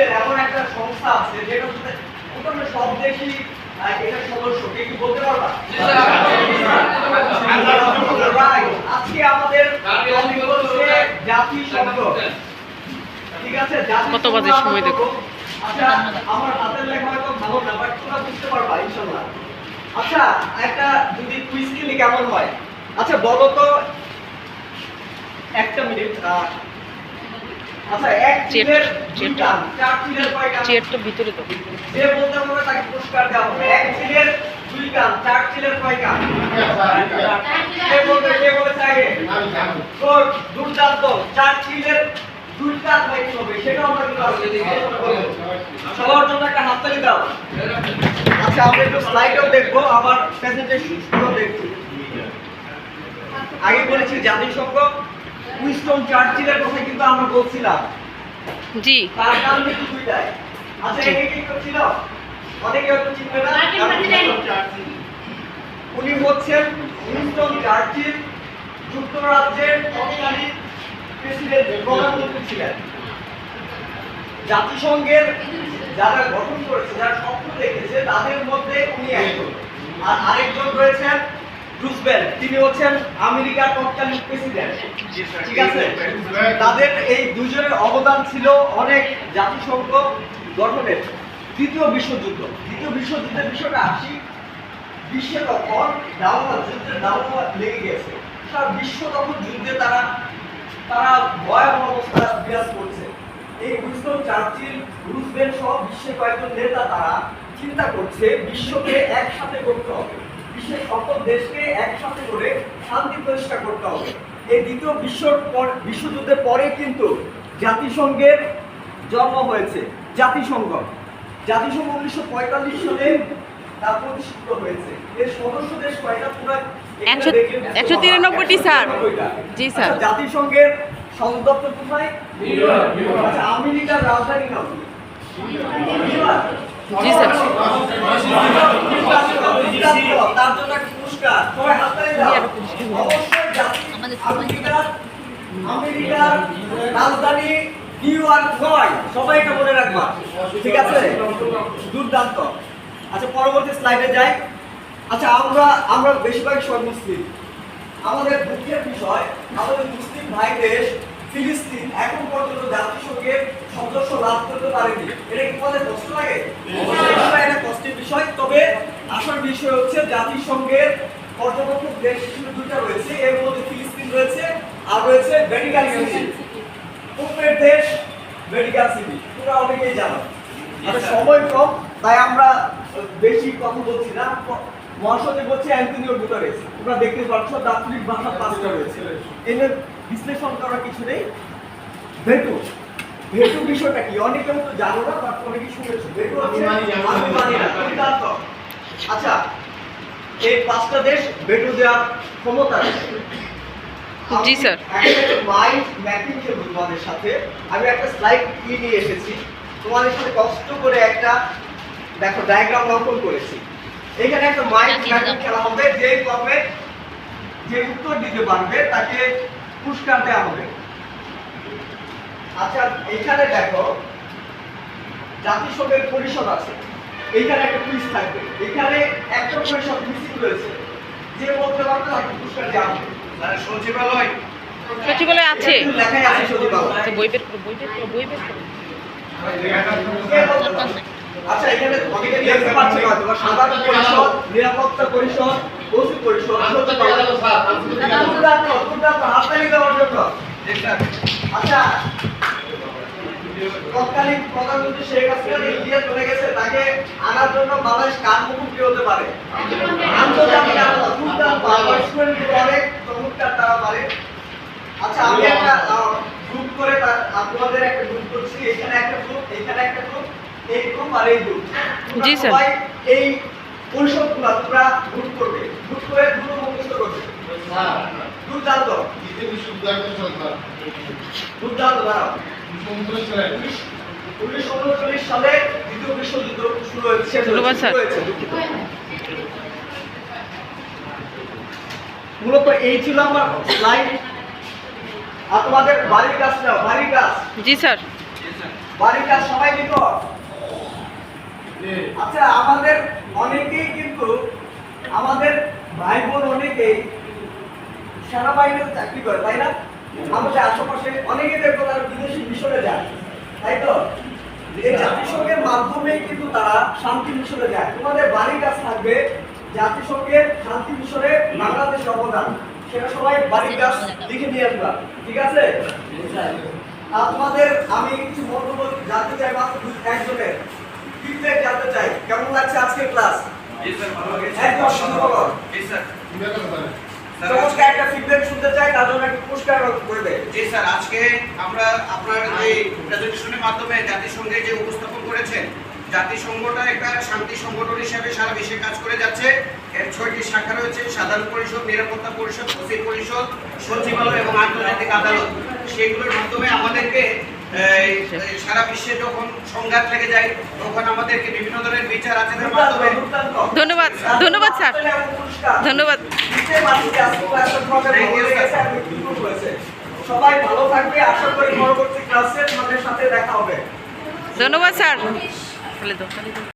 বিশ্বের এমন একটা সংস্থা আছে যেটা মোটামুটি সব দেশই এটার সদস্য কে কি বলতে পারবা? আজকে আমাদের জাতিসংঘ ঠিক আছে? কত বাজে সময় দেখো? আচ্ছা আমার হাতের লেখা হয়তো ভালো না বাট তোমরা বুঝতে পারবা ইনশাআল্লাহ আচ্ছা একটা যদি কুইজ খেলি কেমন হয়? আচ্ছা বলো তো একটা মিনিট চেয়ারটা ভিতরে তো চিলের দুই চার চিলের দুর্দান্ত। চার দুই হবে? সেটা আমরা কিন্তু সবার জন্য একটা হাততালি দাও। আচ্ছা আমরা একটু স্লাইডও দেখব আবার প্রেজেন্টেশনগুলো দেখব। আগে বলেছি জাতিসংঘ উইস্টন চার্চিলের কথা কিন্তু আমরা বলছিলাম। জি। তার কারণ কিন্তু দুইটাই। আচ্ছা কি অনেকে হয়তো চিনবে না। উনি হচ্ছেন উইনস্টন চার্চিল যুক্তরাজ্যের তৎকালীন প্রেসিডেন্ট প্রধানমন্ত্রী ছিলেন। জাতিসংঘের যারা গঠন করেছে যারা স্বপ্ন দেখেছে তাদের মধ্যে উনি একজন। আর আরেকজন রয়েছেন রুজবেল তিনি হচ্ছেন আমেরিকার তৎকালীন প্রেসিডেন্ট। ঠিক আছে? তাদের এই দুজনের অবদান ছিল অনেক জাতিসংঘ গঠনের দ্বিতীয় বিশ্বযুদ্ধ। দ্বিতীয় বিশ্বযুদ্ধের বিষয়টা আসি বিশ্বে তখন দাওয়া যুদ্ধের দাওয়া লেগে গেছে। সারা বিশ্ব তখন যুদ্ধে তারা তারা ভয়াবহ অবস্থা বিরাজ করছে। এই উইনস্টন চার্চিল সহ বিশ্বের কয়েকজন নেতা তারা চিন্তা করছে বিশ্বকে একসাথে করতে হবে। বিশ্বের সকল দেশকে একসাথে করে শান্তি প্রতিষ্ঠা করতে হবে। এই দ্বিতীয় বিশ্বর পর বিশ্বযুদ্ধের পরে কিন্তু জাতিসংঘের জন্ম হয়েছে। জাতিসংঘ। জাতিসংঘ উনিশশো পঁয়তাল্লিশ সালে তা প্রতিষ্ঠিত হয়েছে। এর সদস্য দেশ কয়টা? পুরো একশো-। তিরানব্বইটি, স্যার। জি, স্যার। আচ্ছা, জাতিসংঘের সদর দপ্তর কোথায় আচ্ছা আমেরিকার রাজধানী নাম। রাজধানী নিউ ইয়র্ক নয় মনে ঠিক আছে দুর্দান্ত আচ্ছা পরবর্তী স্লাইডে যাই আচ্ছা আমরা আমরা বেশিরভাগ সময় মুসলিম আমাদের দুঃখের বিষয় আমাদের মুসলিম ভাই দেশ ফিলিস্তিন এখন পর্যন্ত জাতিসংঘের সদস্য লাভ করতে পারেনি। এটা কি তোমাদের কষ্ট লাগে? এটা কষ্টের বিষয়। তবে আসল বিষয় হচ্ছে জাতিসংঘের পর্যবেক্ষক দেশ হিসেবে দুইটা রয়েছে। এর মধ্যে ফিলিস্তিন রয়েছে আর রয়েছে ভ্যাটিকান সিটি। পূর্বের দেশ ভ্যাটিকান সিটি। তোমরা অনেকেই জানো। আচ্ছা সময় কম তাই আমরা বেশি কথা বলছি না। মহাসচিব হচ্ছে অ্যান্টনিও গুটারেস তোমরা দেখতে পাচ্ছ দার্শনিক ভাষা পাঁচটা রয়েছে। এদের বিশ্লেষণ করার কিছু নেই। ভেটু ভেটু বিষয়টা কি? অনেকে হয়তো জানো না বাট অনেকে শুনেছো। ভেটু আচ্ছা এই পাঁচটা দেশ ভেটু দেওয়ার ক্ষমতা আছে। জি, স্যার। মাইন্ড ম্যাপিং তোমাদের সাথে। আমি একটা স্লাইড কি নিয়ে এসেছি। তোমাদের সাথে কষ্ট করে একটা দেখো ডায়াগ্রাম অঙ্কন করেছি। এখানে একটা মাইন্ড ম্যাপিং খেলা হবে। যে পাবে যে উত্তর দিতে পারবে তাকে পুরস্কার দেওয়া হবে। আচ্ছা এখানে দেখো জাতিসংঘের পরিষদ আছে। এইখানে একটা কুইজ থাকবে। এখানে একটা পরিষদ মিসিং রয়েছে। যে বলতে পারবে তাকে পুরস্কার দেওয়া হবে। সচিবালয়। সচিবালয় আছে। লেখাই আছে সচিবালয়। আচ্ছা বই বের করো বই বের করো বই বের? আচ্ছা এখানে অনেকে দেখতে পাচ্ছে সাধারণ পরিষদ নিরাপত্তা পরিষদ ওসি পরিষদ দেওয়ার জন্য। আচ্ছা তৎকালীন প্রধানমন্ত্রী শেখ হাসিনা ইন্ডিয়া চলে গেছে তাকে আনার জন্য বাংলাদেশ কার মুখোমুখি হতে পারে? আন্তর্জাতিক আদালত দুর্দান্ত অনেক চমৎকার তারা পারে। আচ্ছা আমি একটা গ্রুপ করে আপনাদের একটা গ্রুপ করছি এখানে একটা গ্রুপ এখানে একটা গ্রুপ এই গ্রুপ আর এই গ্রুপ জি, স্যার। এই পরিষদগুলো তোমরা গ্রুপ করবে। গ্রুপ করে দ্রুত মুখস্থ করবে। দুর্দান্ত দুর্দান্ত দাঁড়াও। উনিশশো উনচল্লিশ সালে দ্বিতীয় বিশ্বযুদ্ধ শুরু হয়েছে। শেষ ধন্যবাদ, হয়েছে, স্যার। শুরু হয়েছে, দুঃখিত। মূলত এই ছিল আমার লাইন আর তোমাদের বাড়ির কাজ নাও বাড়ির কাজ। জি স্যার। বাড়ির কাজ সবাই দিত আচ্ছা আমাদের অনেকেই কিন্তু আমাদের ভাই বোন অনেকেই সেনাবাহিনীতে চাকরি করে, তাই না? আমাদের আশেপাশে অনেকে দেখব তারা বিদেশি মিশনে যায়, তাই তো? জাতিসংঘের মাধ্যমে কিন্তু তারা শান্তি মিশনে যায়। তোমাদের বাড়ির কাজ থাকবে জাতিসংঘের শান্তি মিশনে বাংলাদেশ অবদান। সেটা সবাই বাড়ির কাজ লিখে নিয়ে আসবা, ঠিক আছে? আর তোমাদের, আমি কিছু মন্তব্য জানতে চাই মাত্র একজনের। ফিডব্যাক জানতে চাই। কেমন লাগছে আজকের ক্লাস জি স্যার ভালো লেগেছে। একদম সুন্দর জি স্যার স্যার, চমৎকার একটা ফিডব্যাক শুনতে চাই তার জন্য একটা পুরস্কার করবে জি স্যার আজকে আমরা আপনার এই প্রেজেন্টেশনের মাধ্যমে জাতিসংঘে যে উপস্থাপন করেছেন জাতিসংঘটা একটা শান্তি সংগঠন হিসেবে সারা বিশ্বে কাজ করে যাচ্ছে। এর ছয়টি শাখা রয়েছে সাধারণ পরিষদ নিরাপত্তা পরিষদ সচিব পরিষদ সচিবালয় এবং আন্তর্জাতিক আদালত। সেগুলোর মাধ্যমে আমাদেরকে সারা বিশ্বে যখন সংঘাত লেগে যায় তখন আমাদেরকে বিভিন্ন ধরনের বিচার আচরণের মাধ্যমে। ধন্যবাদ ধন্যবাদ স্যার। ধন্যবাদ। সবাই ভালো থাকবে আশা করি পরবর্তী ক্লাসে তোমাদের সাথে দেখা হবে। ধন্যবাদ স্যার।